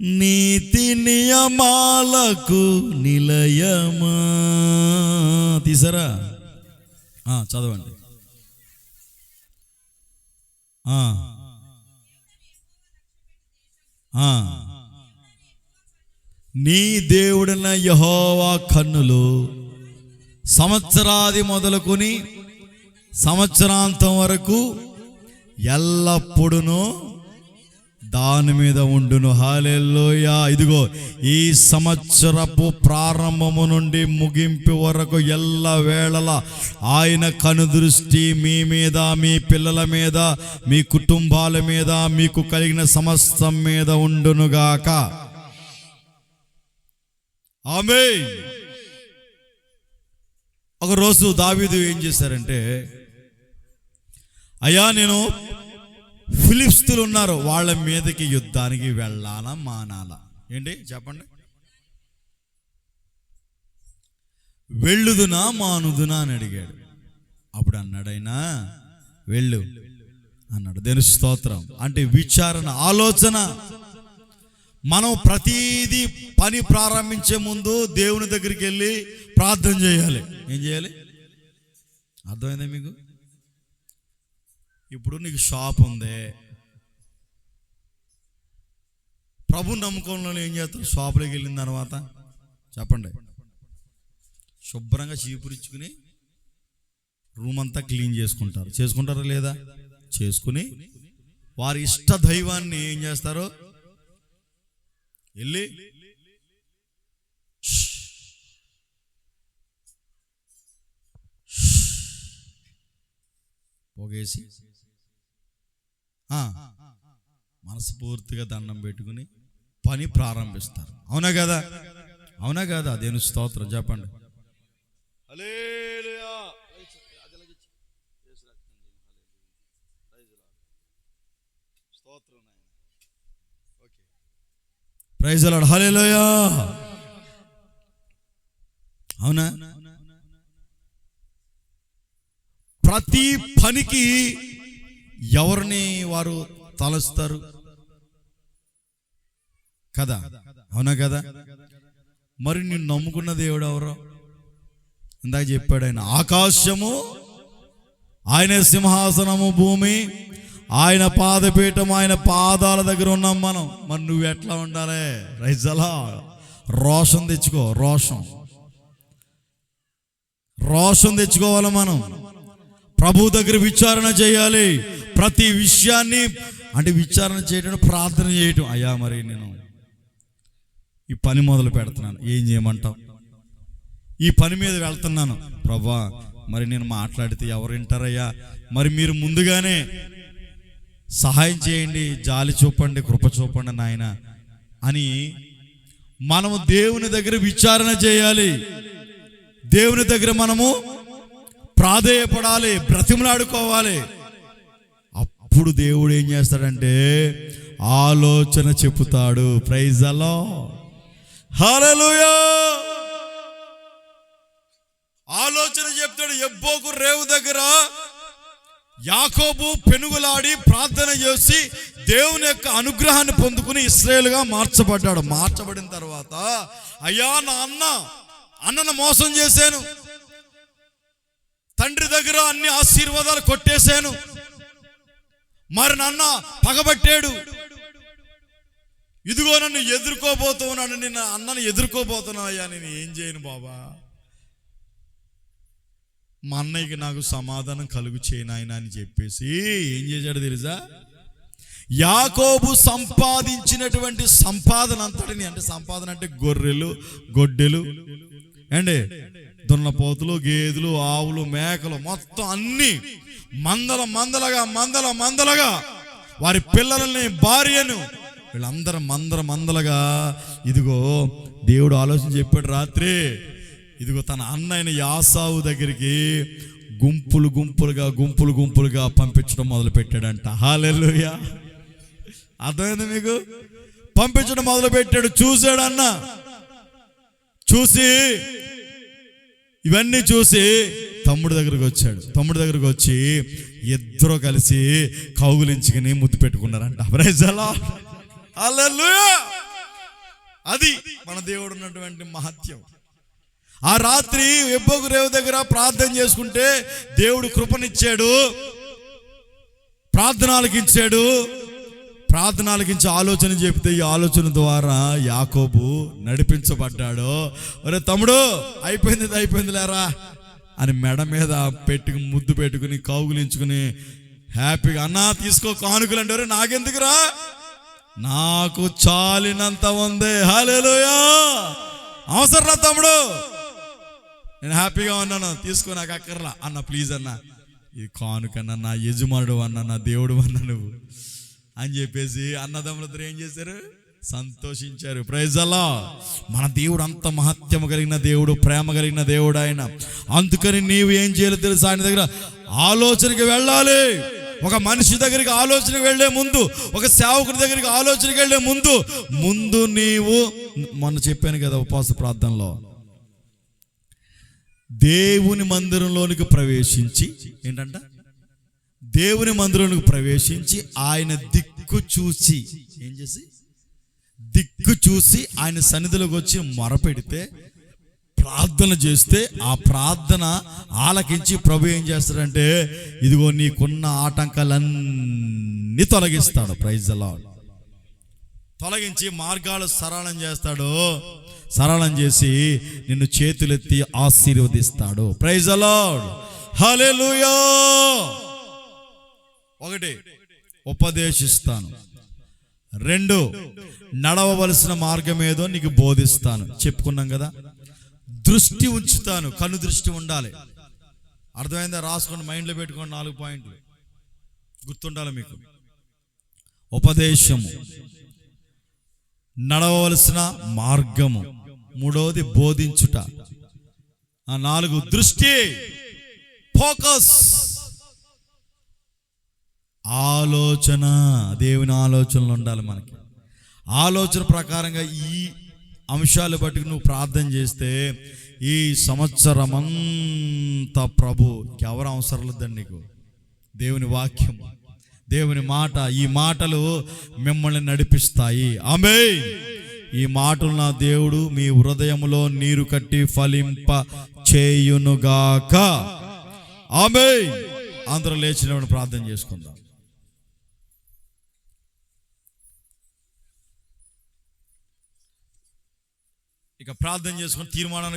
నీతి నియమాలకు నిలయమా? తీసారా? ఆ, చదవండి. నీ దేవుడిన యహోవా కన్నులు సంవత్సరాది మొదలుకొని సంవత్సరాంతం వరకు ఎల్లప్పుడూ దాని మీద ఉండును. హాలెల్లోయా. ఇదిగో ఈ సంవత్సరపు ప్రారంభము నుండి ముగింపు వరకు ఎల్ల వేళల ఆయన కనుదృష్టి మీ మీద మీ పిల్లల మీద మీ కుటుంబాల మీద మీకు కలిగిన సమస్తం మీద ఉండునుగాక ఆమె ఒకరోజు దావీదు ఏం చేశారంటే అయ్యా నేను ఫిలిప్స్తులు ఉన్నారు. వాళ్ళ మీదకి యుద్ధానికి వెళ్ళాలా మానాలా? ఏంటి? చెప్పండి. వెళ్ళుదునా మానుదునా అని అడిగాడు. అప్పుడు అన్నాడైనా వెళ్ళు అన్నాడు. దేని స్తోత్రం? అంటే విచారణ ఆలోచన. మనం ప్రతీది పని ప్రారంభించే ముందు దేవుని దగ్గరికి వెళ్ళి ప్రార్థన చేయాలి. ఏం చేయాలి? అర్థమైందా మీకు? ఇప్పుడు నీకు షాప్ ఉంది. ప్రభు నమ్మకంలో ఏం చేస్తారు షాపులోకి వెళ్ళిన తర్వాత చెప్పండి. శుభ్రంగా చీపురిచ్చుకుని రూమ్ అంతా క్లీన్ చేసుకుంటారు. చేసుకుంటారా లేదా? చేసుకుని వారి ఇష్ట దైవాన్ని ఏం చేస్తారు? వెళ్ళి పోగేసి మనస్ఫూర్తిగా దండం పెట్టుకుని పని ప్రారంభిస్తారు. అవునా కదా? అవునా కదా? అదేను స్తోత్రం చెప్పండి. ప్రైజ్ అలాడ్ హల్లెలూయా. అవునా? ప్రతి పనికి ఎవరిని వారు తలుస్తారు? కదా? అవునా కదా? మరి నిన్ను నమ్ముకున్న దేవుడు ఎవరో? ఇందాక చెప్పాడు ఆయన ఆకాశము ఆయన సింహాసనము భూమి ఆయన పాదపీఠం ఆయన పాదాల దగ్గర ఉన్నాం మనం. మరి నువ్వు ఎట్లా ఉండాలి? రైజలా రోషం తెచ్చుకో రోషం. రోషం తెచ్చుకోవాలి మనం. ప్రభు దగ్గర విచారణ చేయాలి. ప్రతి విషయాన్ని అంటే విచారణ చేయడం ప్రార్థన చేయటం. అయ్యా మరి నేను ఈ పని మొదలు పెడుతున్నాను. ఏం చేయమంటావు? ఈ పని మీద వెళ్తున్నాను. ప్రభా మరి నేను మాట్లాడితే ఎవరు వింటారయ్యా? మరి మీరు ముందుగానే సహాయం చేయండి జాలి చూపండి కృప చూపండి నాయన అని మనము దేవుని దగ్గర విచారణ చేయాలి. దేవుని దగ్గర మనము ప్రాధేయపడాలి బ్రతిమలాడుకోవాలి. అప్పుడు దేవుడు ఏం చేస్తాడంటే ఆలోచన చెప్తాడు ప్రైజ్ అలా హల్లెలూయా ఆలోచన చెప్తాడు. ఎబ్బోకు రేవు దగ్గర యాకోబు పెనుగులాడి ప్రార్థన చేసి దేవుని యొక్క అనుగ్రహాన్ని పొందుకుని ఇస్రాయేల్గా మార్చబడ్డాడు. మార్చబడిన తర్వాత అయ్యా నా అన్న అన్నను మోసం చేశాను. తండ్రి దగ్గర అన్ని ఆశీర్వాదాలు కొట్టేశాను. మరి నాన్న పగబట్టాడు. ఇదిగో నన్ను ఎదుర్కోబోతున్నాను నిన్న అన్నను ఎదుర్కోబోతున్నా అయ్యా నేను ఏం చేయను బాబా. మా అన్నయ్యకి నాకు సమాధానం కలుగు చేయనాయన అని చెప్పేసి ఏం చేశాడు తెలుసా? యాకోబు సంపాదించినటువంటి సంపాదన అంతటిని అంటే సంపాదన అంటే గొర్రెలు గొడ్డెలు అండి దున్నపోతులు గేదెలు ఆవులు మేకలు మొత్తం అన్ని మందల మందలగా మందల మందలగా. వారి పిల్లలని భార్యను. వీళ్ళందరూ మందర మందలగా. ఇదిగో దేవుడు ఆలోచన చెప్పాడు రాత్రి. ఇదిగో తన అన్నైన యాసావు దగ్గరికి గుంపులు గుంపులుగా గుంపులు గుంపులుగా పంపించడం మొదలు పెట్టాడంట హాలెల్లుయా. అర్థమైంది మీకు? పంపించడం మొదలు పెట్టాడు చూశాడు అన్న. చూసి ఇవన్నీ చూసి తమ్ముడి దగ్గరకు వచ్చాడు. తమ్ముడి దగ్గరకు వచ్చి ఇద్దరు కలిసి కౌగులించుకుని ముద్దు పెట్టుకున్నారంట. ప్రైజ్ అది మన దేవుడు ఉన్నటువంటి మహత్యం. ఆ రాత్రి ఎబ్బోకు రేవు దగ్గర ప్రార్థన చేసుకుంటే దేవుడు కృపనిచ్చాడు. ప్రార్థనలకించాడు ప్రార్థనలకించి ఆలోచన చెప్తే ఈ ఆలోచన ద్వారా యాకోబు నడిపించబడ్డాడు. ఒరే తమ్ముడు అయిపోయింది అయిపోయింది లేరా అని మెడ మీద పెట్టుకుని ముద్దు పెట్టుకుని కౌగులించుకుని హ్యాపీగా అన్నా తీసుకో కానుకలు అంటారు "ఒరేయ్, నాకెందుకురా? నాకు చాలినంత ఉంది. హాలేలుయా అవసరం తమ్ముడు. నేను హ్యాపీగా ఉన్నాను. తీసుకో నాకు అక్కర్లా. అన్న ప్లీజ్ అన్న. ఈ కానుకన్నా నా యజమానుడు అన్న నా దేవుడు అన్న నువ్వు. అని చెప్పేసి అన్నదమ్ములతో ఏం చేశారు? సంతోషించారు. ప్రైజ్ మన దేవుడు అంత మహత్యము కలిగిన దేవుడు ప్రేమ కలిగిన దేవుడు ఆయన. అందుకని నీవు ఏం చేయాలో తెలుసు? ఆయన దగ్గర ఆలోచనకి వెళ్ళాలి. ఒక మనిషి దగ్గరికి ఆలోచనకి వెళ్ళే ముందు ఒక సేవకుడి దగ్గరికి ఆలోచనకి వెళ్ళే ముందు ముందు నీవు మొన్న చెప్పాను కదా ఉపవాస ప్రార్థనలో దేవుని మందిరంలోనికి ప్రవేశించి ఏంటంట? దేవుని మందిరంలోనికి ప్రవేశించి ఆయన దిక్కు చూసి ఏం చేసి? దిక్కు చూసి ఆయన సన్నిధిలోకి వచ్చి మొరపెడితే ప్రార్థన చేస్తే ఆ ప్రార్థన ఆలకించి ప్రభు ఏం చేస్తాడంటే ఇదిగో నీకున్న ఆటంకాలన్నీ తొలగిస్తాడు. ప్రైజ్ అలా తొలగించి మార్గాలు సరళం చేస్తాడు. సరళం చేసి నిన్ను చేతులెత్తి ఆశీర్వదిస్తాడు. ప్రైజ్ అలాడ్ హలే ఒకటి ఉపదేశిస్తాను. రెండు నడవవలసిన మార్గం ఏదో నీకు బోధిస్తాను. చెప్పుకున్నాం కదా? దృష్టి ఉంచుతాను కను దృష్టి ఉండాలి. అర్థమైందా? రాసుకోండి మైండ్లో పెట్టుకోండి నాలుగు పాయింట్లు. గుర్తుండాలి మీకు. ఉపదేశము. నడవలసిన మార్గము. మూడవది బోధించుట. నాలుగు దృష్టి ఫోకస్. ఆలోచన దేవుని ఆలోచనలు ఉండాలి మనకి. ఆలోచన ప్రకారంగా ఈ అంశాలు బట్టి నువ్వు ప్రార్థన చేస్తే ఈ సంవత్సరం అంతా ప్రభు ఎవరు అవసరం లేదండి నీకు. దేవుని వాక్యం దేవుని మాట ఈ మాటలు మిమ్మల్ని నడిపిస్తాయి. ఆమె ఈ మాటలు నా దేవుడు మీ హృదయంలో నీరు కట్టి ఫలింప చేయునుగాక. ఆమె అందరూ లేచినప్పుడు ప్రార్థన చేసుకుందాం. ఇక ప్రార్థన చేసుకుని తీర్మానానికి